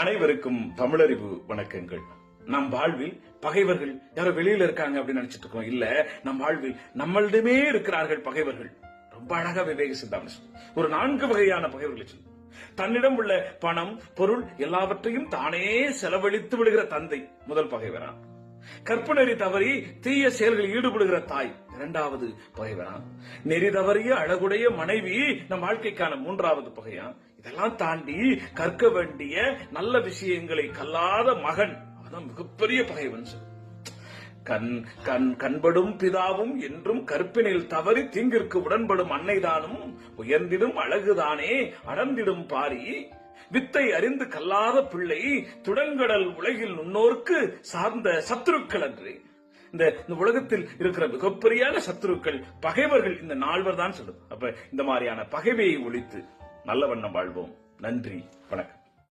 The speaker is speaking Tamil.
அனைவருக்கும் தமிழறிவு வணக்கங்கள். நம் வாழ்வில் பகைவர்கள் யாரோ வெளியில இருக்காங்க அப்படின்னு நினைச்சிட்டு இருக்கோம். இல்ல நம் வாழ்வில் நம்மளிடமே இருக்கிறார்கள் பகைவர்கள். ரொம்ப அழகா விவேக சிந்தாமணி ஒரு நான்கு வகையான பகைவர்களை சொல்லுவார். தன்னிடம் உள்ள பணம் பொருள் எல்லாவற்றையும் தானே செலவழித்து விடுகிற தந்தை முதல் பகைவரான் கற்பனெறி தவறி தீய செயல்களில் ஈடுபடுகிற தாய். இரண்டாவது பகைவரா நெறி தவறிய அழகுடைய மனைவி நம் வாழ்க்கைக்கான மூன்றாவது பகையா. இதெல்லாம் தாண்டி கற்க வேண்டிய நல்ல விஷயங்களை கல்லாத மகன். அவன் மிகப்பெரிய பகைவன் சொல்லு. கண் கண் கண்படும் பிதாவும் என்றும் கற்பினில் தவறி தீங்கிற்கு உடன்படும் அன்னைதானும் உயர்ந்திடும் அழகுதானே அடர்ந்திடும் பாரி. வித்தை அறிந்து கல்லாத பிள்ளை துடங்கடல் உலகில் நுண்ணோர்க்கு சார்ந்த சத்துருக்கள் அன்றே. இந்த இந்த உலகத்தில் இருக்கிற மிகப்பெரியான சத்துருக்கள் பகைவர்கள் இந்த நால்வர் தான் சொல்லுது அப்ப இந்த மாதிரியான பகைவையை ஒழித்து நல்ல வண்ணம் வாழ்வோம். நன்றி வணக்கம்.